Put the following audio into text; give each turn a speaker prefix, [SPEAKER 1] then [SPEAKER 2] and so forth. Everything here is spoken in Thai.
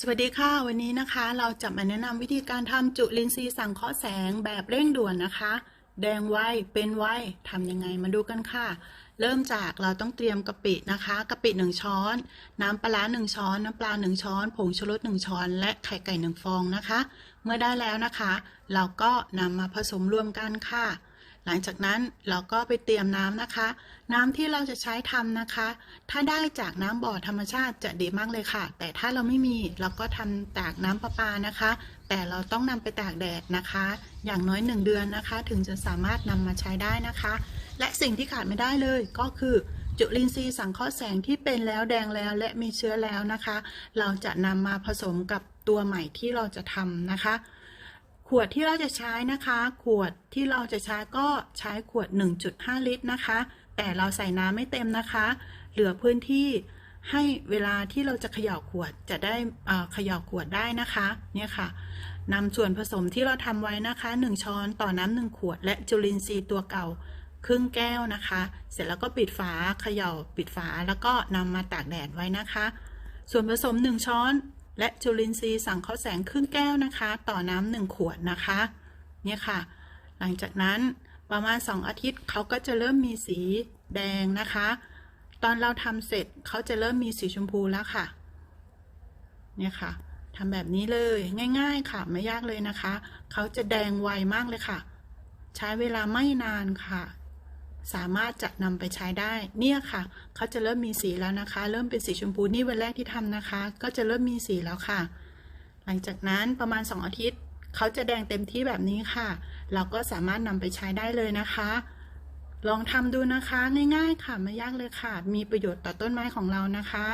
[SPEAKER 1] สวัสดีค่ะ วันนี้นะคะ เราจะมาแนะนำวิธีการทำจุลินทรีย์สังเคราะห์แสงแบบเร่งด่วนนะคะ แดงไวเป็นไวทำยังไงมาดูกันค่ะ เริ่มจากเราต้องเตรียมกะปินะคะกะปิหนึ่งช้อน น้ำปลาหนึ่งช้อน น้ำปลาหนึ่งช้อน ผงชูรสหนึ่งช้อน และไข่ไก่หนึ่งฟองนะคะ เมื่อได้แล้วนะคะ เราก็นำมาผสมรวมกันค่ะ หลังจากนั้นเราก็ไปเตรียมน้ำนะคะ น้ำที่เราจะใช้ทำนะคะ ถ้าได้จากน้ำบ่อธรรมชาติจะดีมากเลยค่ะ แต่ถ้าเราไม่มีเราก็ทำจากน้ำประปานะคะ แต่เราต้องนำไปตากแดดนะคะ อย่างน้อย 1 เดือนนะคะ ถึงจะสามารถนำมาใช้ได้นะคะ และสิ่งที่ขาดไม่ได้เลยก็คือจุลินทรีย์สังเคราะห์แสงที่เป็นแล้วแดงแล้วและมีเชื้อแล้วนะคะ เราจะนำมาผสมกับตัวใหม่ที่เราจะทำนะคะ ขวดที่เราจะใช้นะคะ ขวดที่เราจะใช้ก็ใช้ขวด 1.5 ลิตรนะคะ แต่เราใส่น้ำไม่เต็มนะคะ เหลือพื้นที่ให้เวลาที่เราจะเขย่าขวดจะได้เอ่อเขย่าขวดได้นะคะเนี่ยค่ะนำส่วนผสมที่เราทำไว้นะคะ 1 ช้อนต่อน้ำหนึ่งขวด และจุลินทรีย์ตัวเก่าครึ่งแก้วนะคะ เสร็จแล้วก็ปิดฝาเขย่าปิดฝาแล้วก็นำมาตากแดดไว้นะคะ ส่วนผสม 1 ช้อน และจุลินทรีย์สังเคราะห์แสงครึ่งแก้วนะคะ ต่อน้ำหนึ่งขวดนะคะเนี่ยค่ะ หลังจากนั้นประมาณ 2 อาทิตย์เขาก็จะเริ่มมีสีแดงนะคะ ตอนเราทำเสร็จเขาจะเริ่มมีสีชมพูแล้วค่ะ เนี่ยค่ะทำแบบนี้เลยง่าย ๆ ค่ะ ไม่ยากเลยนะคะ เขาจะแดงไวมากเลยค่ะ ใช้เวลาไม่นานค่ะ สามารถจะนำไปใช้ได้เนี่ยค่ะ เขาจะเริ่มมีสีแล้วนะคะ เริ่มเป็นสีชมพูนี่วันแรกที่ทำนะคะ ก็จะเริ่มมีสีแล้วค่ะ หลังจากนั้นประมาณ 2 อาทิตย์ เขาจะแดงเต็มที่แบบนี้ค่ะ เราก็สามารถนำไปใช้ได้เลยนะคะ ลองทำดูนะคะง่ายๆค่ะไม่ยากเลยค่ะ มีประโยชน์ต่อต้นไม้ของเรานะคะ